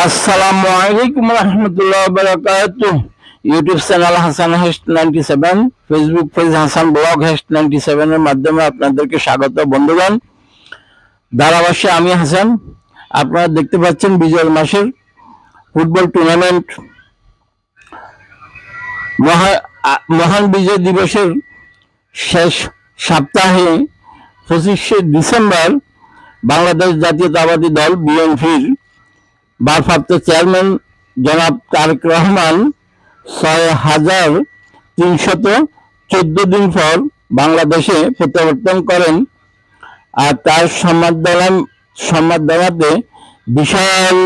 আসসালামু আলাইকুম রহমতুল্লাহ YouTube channel Hasan heist ninety seven Facebook page Hasan blog heist ninety সেভেনের মাধ্যমে আপনাদেরকে স্বাগত বন্ধুগণ। ধারাভাষ্যে আমি হাসান, আপনারা দেখতে পাচ্ছেন বিজয় মাসের ফুটবল টুর্নামেন্ট মহা মহান বিজয় দিবসের শেষ সপ্তাহে পঁচিশে ডিসেম্বর বাংলাদেশ জাতীয়তাবাদী দল বিএনপির ভারপ্রাপ্ত চেয়ারম্যান জনাব তারেক রহমান ছয় হাজার তিনশত চোদ্দ দিন পর বাংলাদেশে প্রত্যাবর্তন করেন। আর তার সম্মান সম্মাননাতে বিশাল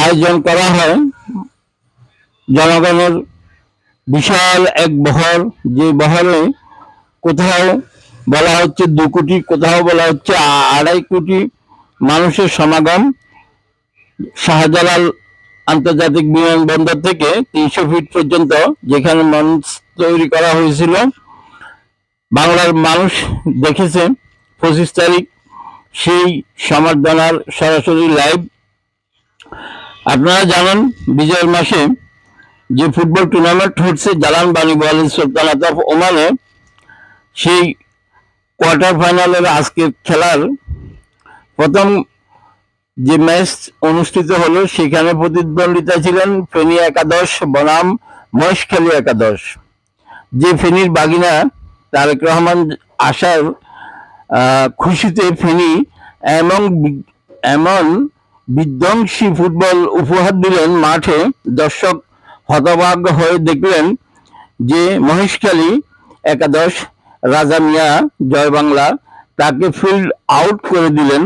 আয়োজন করা হয়। জনগণের বিশাল এক বহর, যে বহরে কোথাও বলা হচ্ছে দু কোটি, কোথাও বলা হচ্ছে আড়াই কোটি মানুষের সমাগম শাহজালাল আন্তর্জাতিক বিমানবন্দর থেকে তিনশো ফিট পর্যন্ত, যেখানে মঞ্চ তৈরি করা হয়েছিল। বাংলার মানুষ দেখেছে পঁচিশ তারিখ সেই সম্বর্ধনার সরাসরি লাইভ। আপনারা জানেন বিজয়ের মাসে যে ফুটবল টুর্নামেন্ট হচ্ছে জালান বানি বল সুলতানাত ওমানে, সেই কোয়ার্টার ফাইনালের আজকের খেলার প্রথম যে ম্যাচ অনুষ্ঠিত হলো, সেখানে প্রতিদ্বন্দ্বিতা ছিলেন ফেনী একাদশ, বনাম মহেশখালী একাদশ। যে ফেনীর বাগিনা তারেক রহমান আসার খুশিতে ফেনী এমন এমন বিধ্বংসী ফুটবল উপহার দিলেন মাঠে। দর্শক হতভাগ হয়ে দেখলেন যে মহেশখালী একাদশ, রাজা মিয়া জয় বাংলা তাকে ফিল্ড আউট করে দিলেন।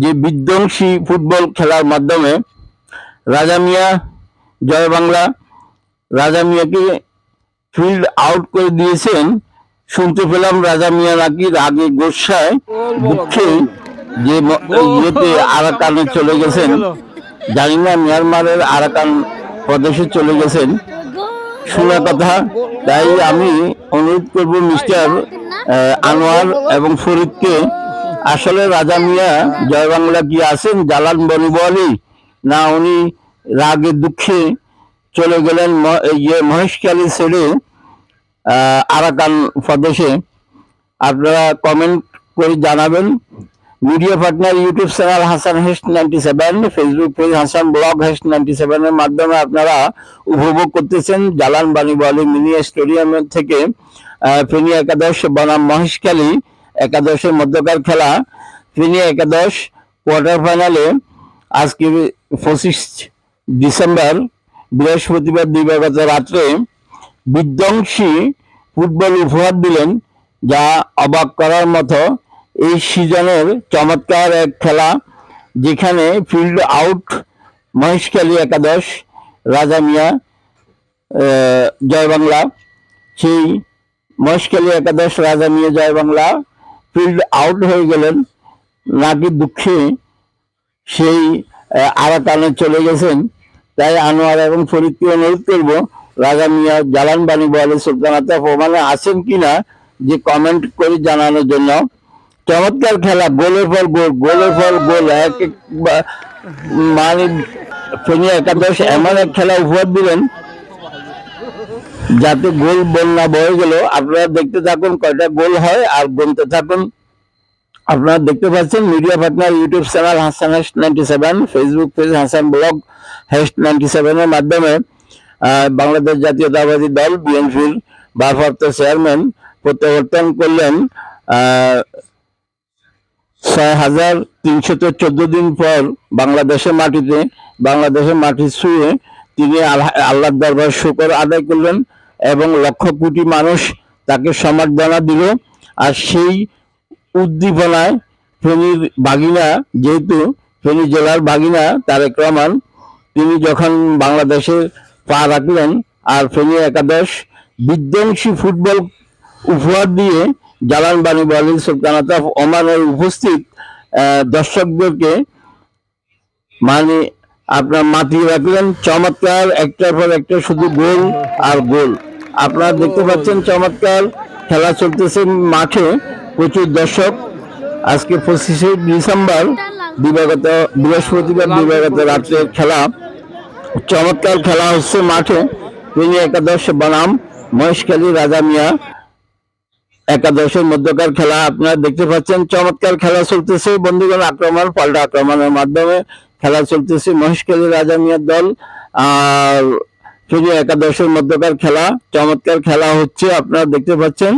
যে বিধ্বংসী ফুটবল খেলার মাধ্যমে রাজা মিয়া, জয় বাংলা, রাজা মিয়াকে ফিল্ড আউট করে দিয়েছেন। শুনতে পেলাম রাজা মিয়া নাকি রাগে গোসায় দুঃখে যে ইয়েতে আরাকানে চলে গেছেন। জানি না, মিয়ানমারের আরাকান প্রদেশে চলে গেছেন। শোনা কথা, তাই আমি অনুরোধ করব মিস্টার আনোয়ার এবং ফরিদকে আসলে রাজা মিয়া জয় বাংলা কি আছেন? জালান বনিবলি। না, উনি রাগে দুঃখে চলে গেলেন ইয়ে মহেশখালী ছেড়ে আরাকান প্রদেশে। আপনারা কমেন্ট করে জানাবেন। Media partner YouTube channel Hasan heist ninety seven, Facebook page Hasan blog heist ninety সেভেনের মাধ্যমে আপনারা উপভোগ করতেছেন জালান বাণীবলী মিনি স্টেডিয়ামের থেকে ফেনী একাদশ বনাম মহেশখালী। একাদশের মধ্যকার খেলা। ফেনী একাদশ কোয়ার্টার ফাইনালে আজকে পঁচিশ ডিসেম্বর বৃহস্পতিবার দিবাগত রাত্রে বিধ্বংসী ফুটবল উপহার দিলেন, যা অবাক করার মতো এই সিজনের চমৎকার এক খেলা, যেখানে ফিল্ড আউট মহেশখালী একাদশ, রাজা মিয়া জয় বাংলা সেই মহেশখালী একাদশ, রাজা মিয়া জয় বাংলা ফিল্ড আউট হয়ে গেলেন। নাকি দুঃখে সেই আরাকানে চলে গেছেন। তাই আনোয়ার এবং ফরিদকে অনুরোধ করব, রাজা মিয়া জালান বাণী বলে সুলতানাতে প্রমাণে আছেন কিনা, যে কমেন্ট করে জানানোর জন্য। চমৎকার খেলা, গোলের পর গোল, গোলের পর গোল এক এক মানে একাদশ এমন এক খেলা উপহার দিলেন। যাতে গোল বন্যা বয়ে গেল আপনারা দেখতে থাকুন কয়টা গোল হয় আর গুনতে থাকুন। আপনারা দেখতে পাচ্ছেন media partner YouTube channel Hasan heist ninety seven, Facebook page Hasan blog heist ninety সেভেনের মাধ্যমে বাংলাদেশ জাতীয়তাবাদী দল বিএনপির ভারপ্রাপ্ত চেয়ারম্যান প্রত্যাবর্তন করলেন ছয় হাজার তিনশত চোদ্দ দিন পর বাংলাদেশের মাটিতে, বাংলাদেশের মাটি ছুঁয়ে তিনি আল্লাহ- দরবার শুকর আদায় করলেন এবং লক্ষ কোটি মানুষ তাকে সম্বর্ধনা দিল। আর সেই উদ্দীপনায় ফেনীর বাগিনা, যেহেতু ফেনী জেলার বাগিনা তারেক রহমান, তিনি যখন বাংলাদেশে পা রাখলেন আর ফেনী একাদশ বিধ্বংসী ফুটবল উপহার দিয়ে জালান বাণী বলিল সুলতানাত অফ ওমানের উপস্থিত দর্শকদেরকে মানে আপনার মাতিয়ে রাখলেন, চমৎকার, একটার পর একটা শুধু গোল আর গোল। আপনারা দেখতে পাচ্ছেন চমৎকার খেলা চলতেছে মাঠে, প্রচুর দর্শক। আজকে পঁচিশে ডিসেম্বর, দিবাগত বৃহস্পতিবার দিবাগত রাত্রে খেলা। চমৎকার খেলা হচ্ছে মাঠে, তিনি একাদশ বনাম, মহেশখালী রাজা মিয়া। একাদশের মধ্যকার খেলা, আপনারা দেখতে পাচ্ছেন, চমৎকার খেলা চলতেছে। বন্ধুগণ, আক্রমণ, পাল্টা আক্রমণের মাধ্যমে খেলা চলতেছে। মহেশখালী রাজা মিয়ার দল। আর শুধু একাদশের মধ্যকার খেলা। চমৎকার খেলা হচ্ছে, আপনারা দেখতে পাচ্ছেন।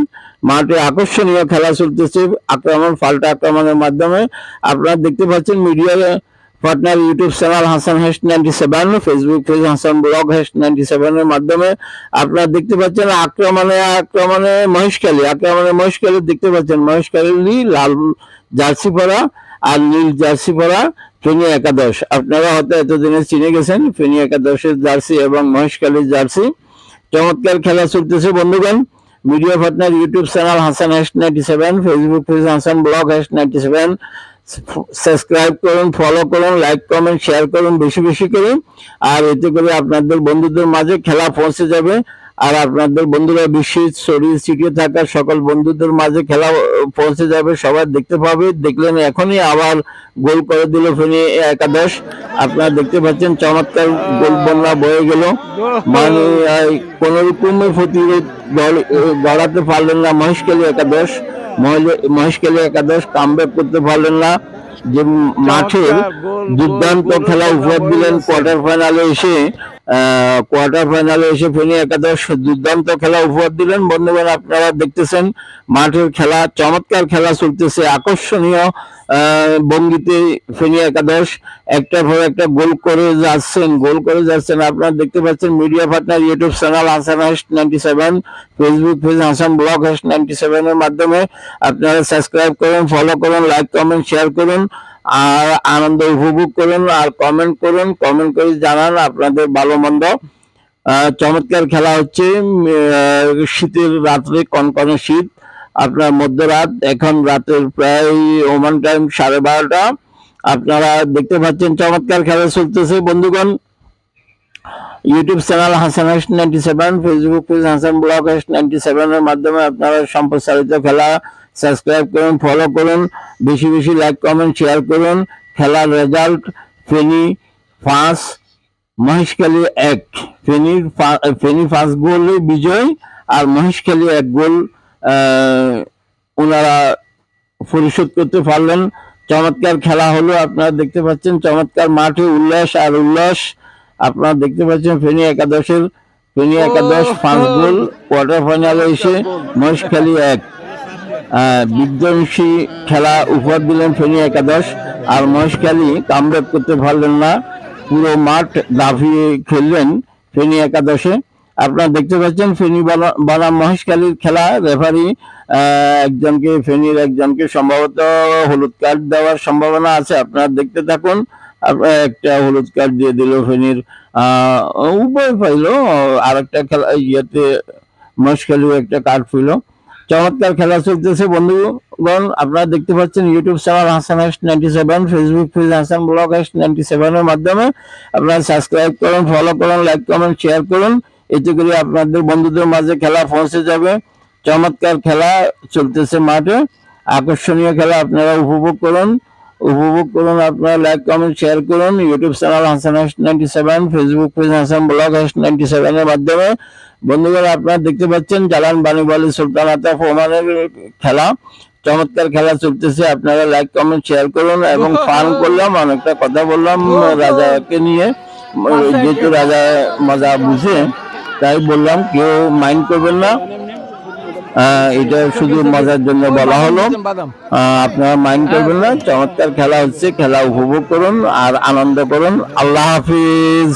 মাঠে আকর্ষণীয় খেলা চলতেছে, আক্রমণ পাল্টা আক্রমণের মাধ্যমে। আপনারা দেখতে পাচ্ছেন মিডিয়ার partner YouTube channel Hasan heist ninety seven, Facebook page Hasan blog heist ninety সেভেনের মাধ্যমে আপনারা দেখতে পাচ্ছেন আক্রমণে আক্রমণে মহেশখালী আক্রমণে মহেশখালী দেখতে পাচ্ছেন। মহেশখালী লাল জার্সি পরা আর নীল জার্সি পরা। ফেনী একাদশ। আপনারা হয়তো এতদিনে চিনে গেছেন, ফেনী একাদশের জার্সি এবং মহেশখালীর জার্সি। চমৎকার খেলা চলতেছে, বন্ধুগণ। Media partner YouTube channel Hasan heist ninety seven Facebook page Hasan blog heist ninety seven subscribe করুন ফলো করুন লাইক কমেন্ট শেয়ার করুন, বেশি বেশি করে। আর এতে করে আপনাদের বন্ধুদের মাঝে খেলা পৌঁছে যাবে। আর আপনাদের বন্ধুরা বিশ্বের ছড়িয়ে ছিটিয়ে থাকা সকল বন্ধুদের মাঝে খেলা পৌঁছে যাবে সবাই দেখতে পাবে। দেখলেন এখনই আবার গোল করে দিল ফেনী একাদশ। আপনারা দেখতে পাচ্ছেন চমৎকার গোল বন্যা বয়ে গেল। মানে কোন রকমের প্রতিরোধ গড়াতে পারলেন না মহেশখালী একাদশ। মহেশখালী একাদশ কামব্যাক করতে পারলেন না। যে মাঠের দুর্দান্ত খেলা উপহার দিলেন কোয়ার্টার ফাইনালে এসে কোয়ার্টার ফাইনালে এসে ফেনী একাদশ দুর্দান্ত খেলা উপহার দিলেন। বন্ধুগণ আপনারা দেখতেছেন মাঠের খেলা চমৎকার খেলা চলতেছে। আকর্ষণীয় আহ, ভঙ্গিতে ফেনী একাদশ একটার পর একটা গোল করে যাচ্ছেন গোল করে যাচ্ছেন। আপনারা দেখতে পাচ্ছেন media partner YouTube channel Hasan হাস্ট ninety seven Facebook page Hasan blog হাস্ট ninety সেভেনের মাধ্যমে আপনারা সাবস্ক্রাইব করুন ফলো করুন লাইক কমেন্ট শেয়ার করুন। আর আনন্দ উপভোগ করুন আর কমেন্ট করুন। কমেন্ট করে জানান আপনাদের ভালো মন্দ চমৎকার খেলা হচ্ছে। শীতের রাত্রে কনকনে শীত, আপনার মধ্যরাত। এখন রাতের প্রায় ওমান টাইম সাড়ে বারোটা। আপনারা দেখতে পাচ্ছেন চমৎকার খেলা চলতেছে, বন্ধুগণ। ইউটিউব চ্যানেল হাসান হাস ninety seven Facebook page Hasan blog হাস নাইনটি সেভেনের মাধ্যমে আপনারা সম্প্রসারিত খেলা সাবস্ক্রাইব করুন ফলো করুন বেশি বেশি লাইক কমেন্ট শেয়ার করুন। খেলার রেজাল্ট ফেনী ফাঁস মহেশখালী এক। ফেনীর ফেনী পাঁচ গোলে বিজয় আর মহেশখালী এক গোল ওনারা পরিশোধ করতে পারলেন। চমৎকার খেলা হলো আপনারা দেখতে পাচ্ছেন চমৎকার মাঠে উল্লাস আর উল্লাস। আপনারা দেখতে পাচ্ছেন ফেনী একাদশের ফেনী একাদশ পাঁচ গোল কোয়ার্টার ফাইনালে এসে মহেশখালী এক। বিধ্বংসী খেলা উপহার দিলেন ফেনী একাদশ। আর মহেশখালী কামব্যাক করতে পারলেন না। পুরো মাঠ দাফিয়ে খেললেন ফেনী একাদশে। আপনারা দেখতে পাচ্ছেন ফেনী বনা- বনাম মহেশখালীর খেলা। রেফারি একজনকে ফেনীর একজনকে সম্ভবত হলুদ কার্ড দেওয়ার সম্ভাবনা আছে। আপনারা দেখতে থাকুন। একটা হলুদ কার্ড দিয়ে দিল ফেনীর উভয় পাইলো। আর একটা খেলা ইয়েতে মহেশখালীও একটা কার্ড পেল চমৎকার খেলা চলতেছে, বন্ধুগণ। আপনারা দেখতে পাচ্ছেন YouTube channel Hasan S ninety seven Facebook page Hasan blog S ninety সেভেনের মাধ্যমে আপনারা সাবস্ক্রাইব করুন ফলো করুন লাইক কমেন্ট শেয়ার করুন। এতে করে আপনাদের বন্ধুদের মাঝে খেলা পৌঁছে যাবে। চমৎকার খেলা চলতেছে মাঠে। আকর্ষণীয় খেলা আপনারা উপভোগ করুন। উপভোগ করুন আপনারা লাইক কমেন্ট শেয়ার করুন। ইউটিউব চ্যানেল হাসান হাস ninety seven Facebook page Hasan blog হাস নাইনটি সেভেনের মাধ্যমে। বন্ধুগণ আপনারা দেখতে পাচ্ছেন জালান বাণীবলী সুলতানাত অফ ওমানের খেলা। চমৎকার খেলা চলতেছে আপনারা লাইক কমেন্ট শেয়ার করুন এবং ফান করলাম অনেকটা কথা বললাম রাজাকে নিয়ে। যেহেতু রাজা মজা বুঝে তাই বললাম কেউ মাইন্ড করবেন না। এটা শুধু মজার জন্য বলা হলো। আপনারা মাইন্ড করবেন না। চমৎকার খেলা হচ্ছে। খেলা উপভোগ করুন আর আনন্দ করুন। আল্লাহ হাফিজ।